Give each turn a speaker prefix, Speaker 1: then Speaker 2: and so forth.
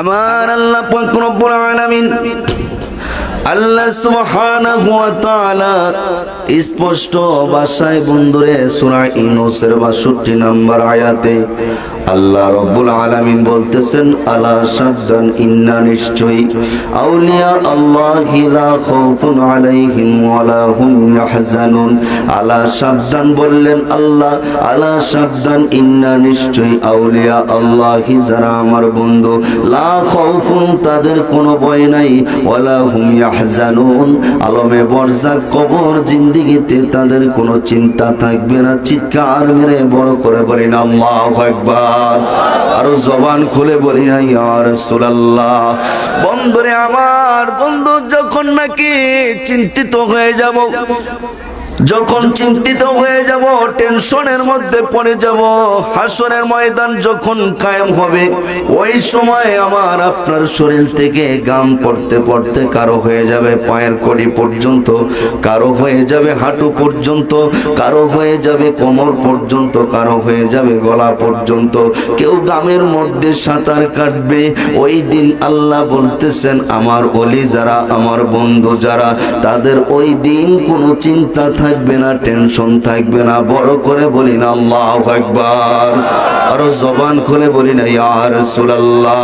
Speaker 1: আমার আল্লাহ পাক আলামিন আল্লাহ সুবহানাহু ওয়া তাআলা স্পষ্ট ভাষায় বন্ধুরে সূরা ইউনূসের 62 নম্বর আয়াতে আল্লাহ রব্বুল আলামিন বলতেছেন, আলা সাবধান ইন্না নিশ্চয়ই আউলিয়া আল্লাহি লা খাউফুন আলাইহিম ওয়ালা হুম ইয়াহজানুন। আলা সাবধান বললেন, আল্লাহ, আলা সাবধান ইন্না নিশ্চয়ই আউলিয়া আল্লাহি, যারা আমার বন্ধু। লা খাউফুন তাদের কোনো ভয় নাই, ওয়ালা হুম ইয়াহজানুন। আলমে বরজাক কবর জিন্দিগিতে তাদের কোনো চিন্তা থাকবে না, চিৎকার মেরে বড় করে বলেন, আল্লাহু আকবার। আরও জবান খুলে বলি না আর সুলাল্লাহ বন্ধুরে আমার, বন্ধু, যখন নাকি চিন্তিত হয়ে যাব যখন চিন্তিত হয়ে যাব, টেনশনের মধ্যে পড়ে যাব হাসনের ময়দান যখন কায়েম হবে, ওই সময় আমার আপনার শরীর থেকে গাম পড়তে পড়তে কারও হয়ে যাবে পায়ের কড়ি পর্যন্ত, কারও হয়ে যাবে হাঁটু পর্যন্ত, কারও হয়ে যাবে কোমর পর্যন্ত, কারও হয়ে যাবে গলা পর্যন্ত। কেউ গামের মধ্যে সাঁতার কাটবে। ওই দিন আল্লাহ বলতেছেন, আমার অলি যারা, আমার বন্ধু যারা, তাদের ওই দিন কোনো চিন্তা থাকবে না, টেনশন থাকবে না, বড় করে বলি না, আল্লাহ একবার আরও জবান খুলে বলি না, ইয়া রাসূলুল্লাহ।